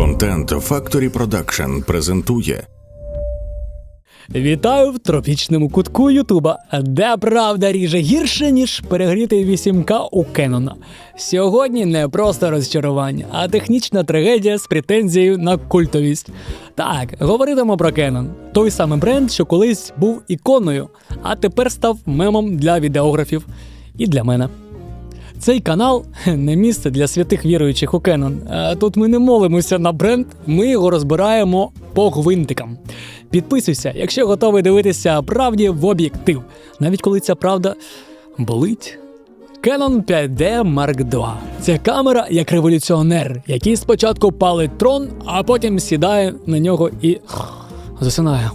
Контент Factory Production презентує Вітаю в тропічному кутку Ютуба, де правда ріже гірше, ніж перегрітий 8К у Кенона. Сьогодні не просто розчарування, а технічна трагедія з претензією на культовість. Так, говоритимо про Canon. Той самий бренд, що колись був іконою, а тепер став мемом для відеографів і для мене. Цей канал не місце для святих віруючих у. А Тут ми не молимося на бренд, ми його розбираємо по гвинтикам. Підписуйся, якщо готовий дивитися правді в об'єктив, навіть коли ця правда болить. Canon 5D Mark II. Це камера як революціонер, який спочатку палить трон, а потім сідає на нього і засинає.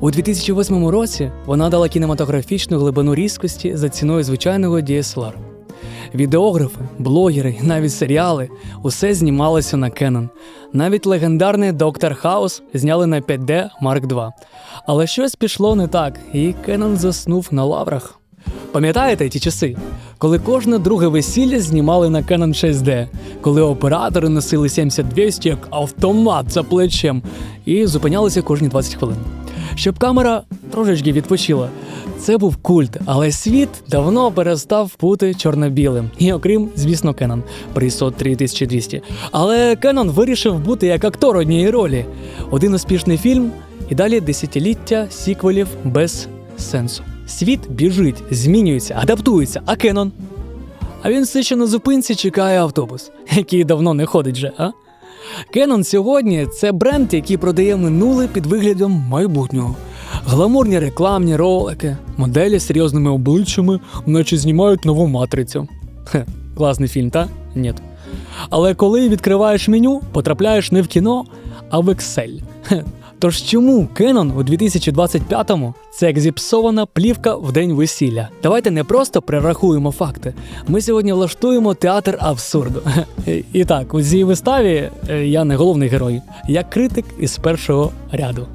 У 2008 році вона дала кінематографічну глибину різкості за ціною звичайного DSLR. Відеографи, блогери, навіть серіали усе знімалося на Canon. Навіть легендарний Доктор Хаус зняли на 5D Mark II. Але щось пішло не так, і Canon заснув на лаврах. Пам'ятаєте ті часи, коли кожне друге весілля знімали на Canon 6D, коли оператори носили 7200 як автомат за плечем і зупинялися кожні 20 хвилин. Щоб камера трошечки відпочила. Це був культ, але світ давно перестав бути чорно-білим. І окрім, звісно, Canon при ISO 3200. Але Canon вирішив бути як актор однієї ролі. Один успішний фільм і далі десятиліття сіквелів без сенсу. Світ біжить, змінюється, адаптується, а Canon? А він все ще на зупинці чекає автобус, який давно не ходить вже, а? Canon сьогодні це бренд, який продає минуле під виглядом майбутнього. Гламурні рекламні ролики, моделі з серйозними обличчями, наче знімають нову матрицю. Хе, класний фільм, та? Ні. Але коли відкриваєш меню, потрапляєш не в кіно, а в Excel. Хе. Тож чому Canon у 2025-му це як зіпсована плівка в день весілля? Давайте не просто перерахуємо факти. Ми сьогодні влаштуємо театр абсурду. І- так, у цій виставі е, я не головний герой, я критик із першого ряду.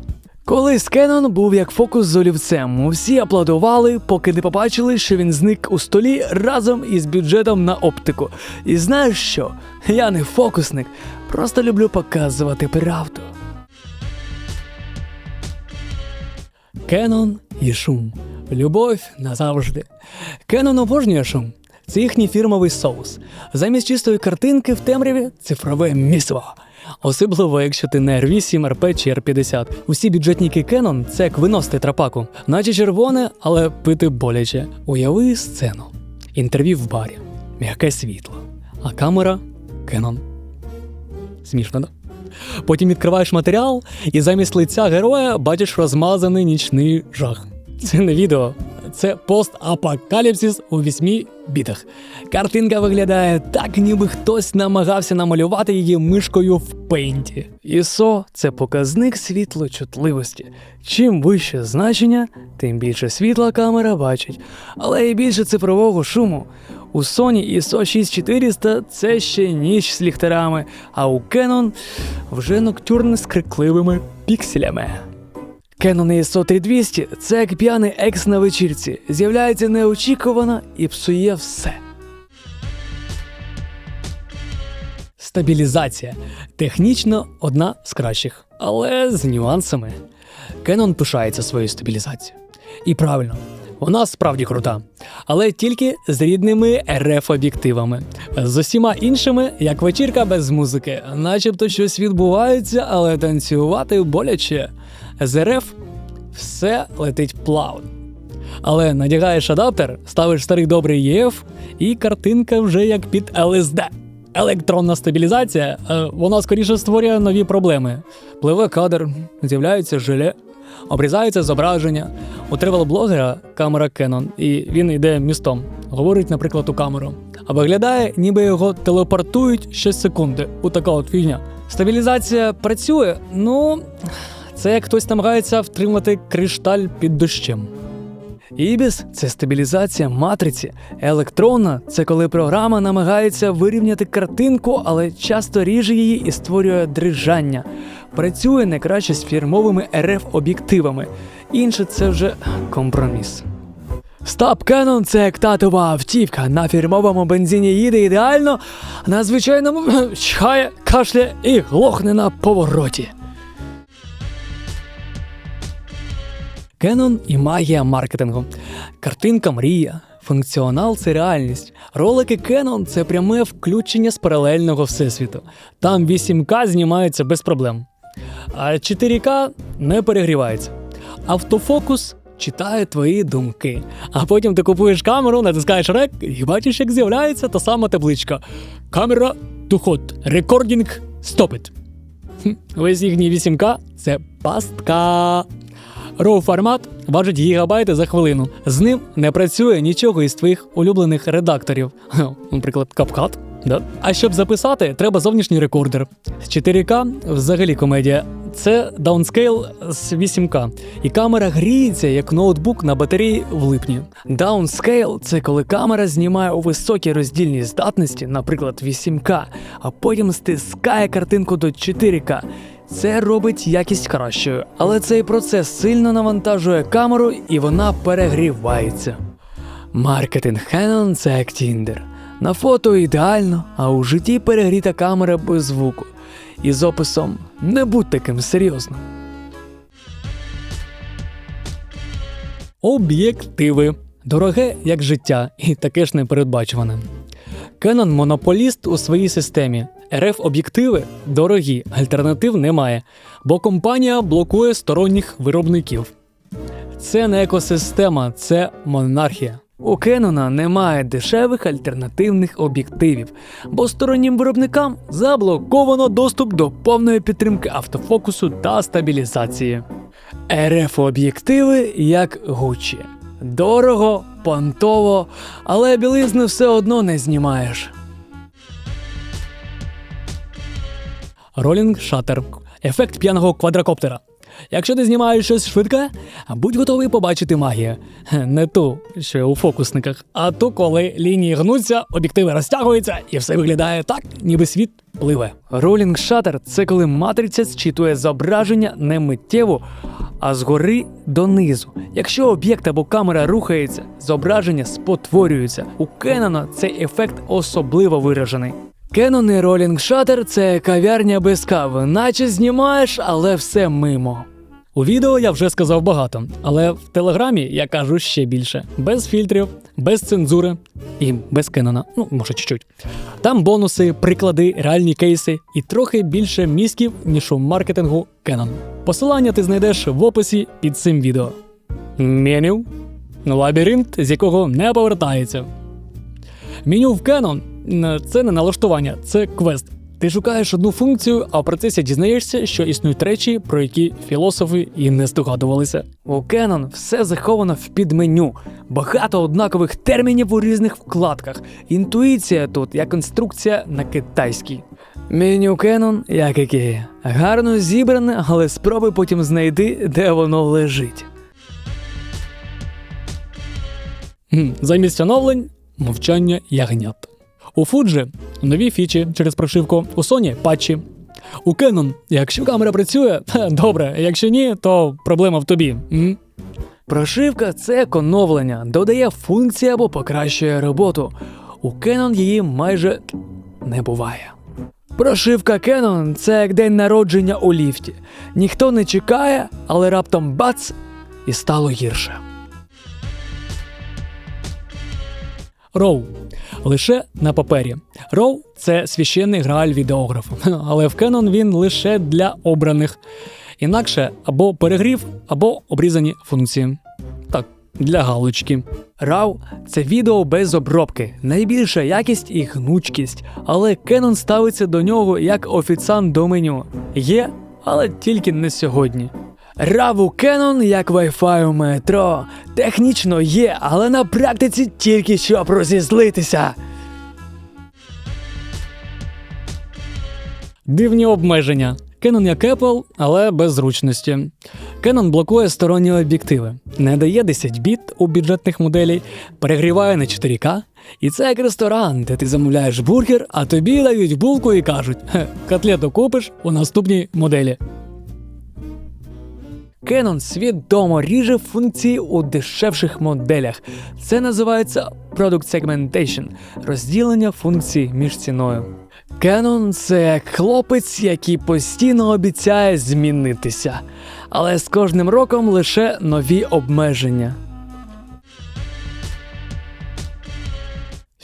Колись Кеннон був як фокус з олівцем. Усі аплодували, поки не побачили, що він зник у столі разом із бюджетом на оптику. І знаєш що? Я не фокусник, просто люблю показувати правду. Кенон і шум. Любов назавжди. Кенон обожнює шум. Це їхній фірмовий соус. Замість чистої картинки в темряві цифрове місиво. Особливо, якщо ти не R8, RP чи R50. Усі бюджетніки Canon – це як вино з тетрапаку, наче червоне, але пити боляче. Уяви сцену. Інтерв'ю в барі, м'яке світло, а камера Canon. Смішно, да? Потім відкриваєш матеріал, і замість лиця героя бачиш розмазаний нічний жах. Це не відео, це постапокаліпсис у вісьмі бітах. Картинка виглядає так, ніби хтось намагався намалювати її мишкою в пейнті. ISO – це показник світлочутливості. Чим вище значення, тим більше світла камера бачить, але і більше цифрового шуму. У Sony ISO 6400 це ще ніч з ліхтарами, а у Canon вже ноктюрн з крикливими пікселями. Canon ISO 3200 – це як п'яний екс на вечірці. З'являється неочікувано і псує все. Стабілізація. Технічно одна з кращих, але з нюансами. Canon пишається своєю стабілізацією. І правильно, вона справді крута, але тільки з рідними rf об'єктивами. З усіма іншими, як вечірка без музики, начебто щось відбувається, але танцювати боляче. З РФ все летить плавно. Але надягаєш адаптер, ставиш старий добрий ЄФ, і картинка вже як під ЛСД. Електронна стабілізація, е, вона скоріше створює нові проблеми. Пливе кадр, з'являється желе, обрізається зображення. У тревел-блогера камера Canon, і він йде містом, говорить, наприклад, у камеру. А виглядає, ніби його телепортують щосекунди. У така от фігня. Стабілізація працює, ну це як хтось намагається втримати кришталь під дощем. Ібіс це стабілізація матриці. Електронна це коли програма намагається вирівняти картинку, але часто ріже її і створює дрижання. Працює не краще з фірмовими rf об'єктивами. Інше це вже компроміс. Стоп Canon – це як татова автівка. На фірмовому бензині їде ідеально, на звичайному чхає, кашляє і глохне на повороті. Canon і магія маркетингу. Картинка мрія. Функціонал це реальність. Ролики Canon це пряме включення з паралельного всесвіту. Там 8К знімається без проблем. А 4К не перегрівається. Автофокус читає твої думки. А потім ти купуєш камеру, натискаєш рек і бачиш, як з'являється та сама табличка. Камера hot. Recording stop Весь їхній 8К це пастка. RAW формат важить гігабайти за хвилину. З ним не працює нічого із твоїх улюблених редакторів. Наприклад, CapCut. Да? А щоб записати, треба зовнішній рекордер. 4К взагалі комедія. Це даунскейл з 8К. І камера гріється як ноутбук на батареї в липні. Даунскейл це коли камера знімає у високій роздільній здатності, наприклад, 8К, а потім стискає картинку до 4К. Це робить якість кращою, але цей процес сильно навантажує камеру і вона перегрівається. Маркетинг Canon – це як Тіндер. На фото ідеально, а у житті перегріта камера без звуку. І з описом не будь таким серйозним. Об'єктиви. Дороге як життя, і таке ж непередбачуване. Canon монополіст у своїй системі. РФ об'єктиви дорогі, альтернатив немає, бо компанія блокує сторонніх виробників. Це не екосистема, це монархія. У Canon немає дешевих альтернативних об'єктивів, бо стороннім виробникам заблоковано доступ до повної підтримки автофокусу та стабілізації. РФ об'єктиви як Гуччі. Дорого, понтово, але білизни все одно не знімаєш. Ролінг шатер. Ефект п'яного квадрокоптера. Якщо ти знімаєш щось швидке, будь готовий побачити магію. Не ту, що у фокусниках, а ту, коли лінії гнуться, об'єктиви розтягуються і все виглядає так, ніби світ пливе. Ролінг шатер це коли матриця зчитує зображення не миттєво, а згори донизу. Якщо об'єкт або камера рухається, зображення спотворюється. У Canon цей ефект особливо виражений. Canon і Rolling Shutter – це кав'ярня без кави, наче знімаєш, але все мимо. У відео я вже сказав багато, але в телеграмі я кажу ще більше: без фільтрів, без цензури і без Canon. Ну, може, чуть-чуть. Там бонуси, приклади, реальні кейси і трохи більше мізків, ніж у маркетингу Canon. Посилання ти знайдеш в описі під цим відео. Меню лабіринт, з якого не повертається. Меню в Canon це не налаштування, це квест. Ти шукаєш одну функцію, а в процесі дізнаєшся, що існують речі, про які філософи і не здогадувалися. У Canon все заховано в підменю, багато однакових термінів у різних вкладках. Інтуїція тут як інструкція на китайській. Меню Canon, як Ікея. Гарно зібране, але спробуй потім знайти, де воно лежить. Замість оновлень мовчання ягнят. У Fuji нові фічі через прошивку, у Sony патчі. У Canon, якщо камера працює, добре, якщо ні, то проблема в тобі. М? Прошивка це оновлення, додає функції або покращує роботу. У Canon її майже не буває. Прошивка Canon – це як день народження у ліфті. Ніхто не чекає, але раптом бац і стало гірше. RAW. Лише на папері. RAW – це священний грааль відеографа, але в Canon він лише для обраних. Інакше або перегрів, або обрізані функції. Так, для галочки. RAW – це відео без обробки, найбільша якість і гнучкість, але Canon ставиться до нього як офіціант до меню. Є, але тільки не сьогодні. RAW у Canon як Wi-Fi у метро. Технічно є, але на практиці тільки щоб розізлитися. Дивні обмеження. Canon як Apple, але без зручності. Canon блокує сторонні об'єктиви, не дає 10 біт у бюджетних моделей, перегріває на 4К. І це як ресторан, де ти замовляєш бургер, а тобі дають булку і кажуть: «Хе, котлету купиш у наступній моделі. Canon свідомо ріже функції у дешевших моделях. Це називається Product Segmentation – розділення функцій між ціною. Canon – це хлопець, який постійно обіцяє змінитися, але з кожним роком лише нові обмеження.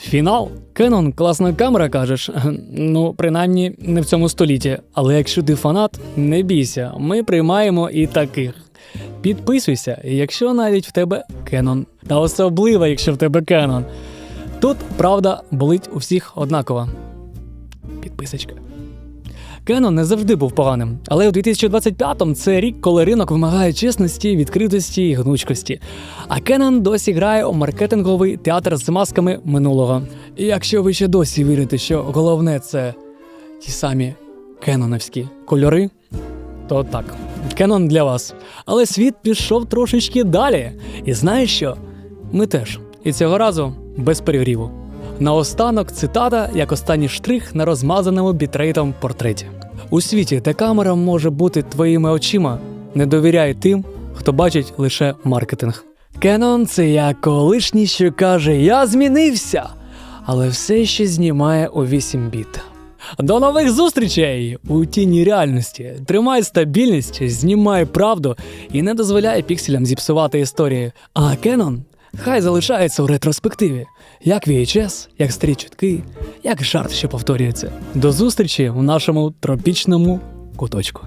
Фінал. Кенон, класна камера, кажеш. Ну, принаймні, не в цьому столітті. Але якщо ти фанат, не бійся, ми приймаємо і таких. Підписуйся, якщо навіть в тебе Кенон. Та особливо, якщо в тебе Кенон. Тут правда болить у всіх однаково. Підписочка. Canon не завжди був поганим, але у 2025-му це рік, коли ринок вимагає чесності, відкритості і гнучкості. А Canon досі грає у маркетинговий театр з масками минулого. І якщо ви ще досі вірите, що головне це ті самі кеноновські кольори, то так, Canon для вас. Але світ пішов трошечки далі. І знаєш що? Ми теж. І цього разу без перегріву. Наостанок цитата як останній штрих на розмазаному бітрейтом портреті. У світі, де камера може бути твоїми очима, не довіряй тим, хто бачить лише маркетинг. Canon – це як колишній, що каже: Я змінився, але все ще знімає у 8 біт. До нових зустрічей у тіні реальності. Тримай стабільність, знімай правду і не дозволяй пікселям зіпсувати історії. А Canon хай залишається у ретроспективі, як VHS, як старі чутки, як жарт, що повторюється. До зустрічі у нашому тропічному куточку.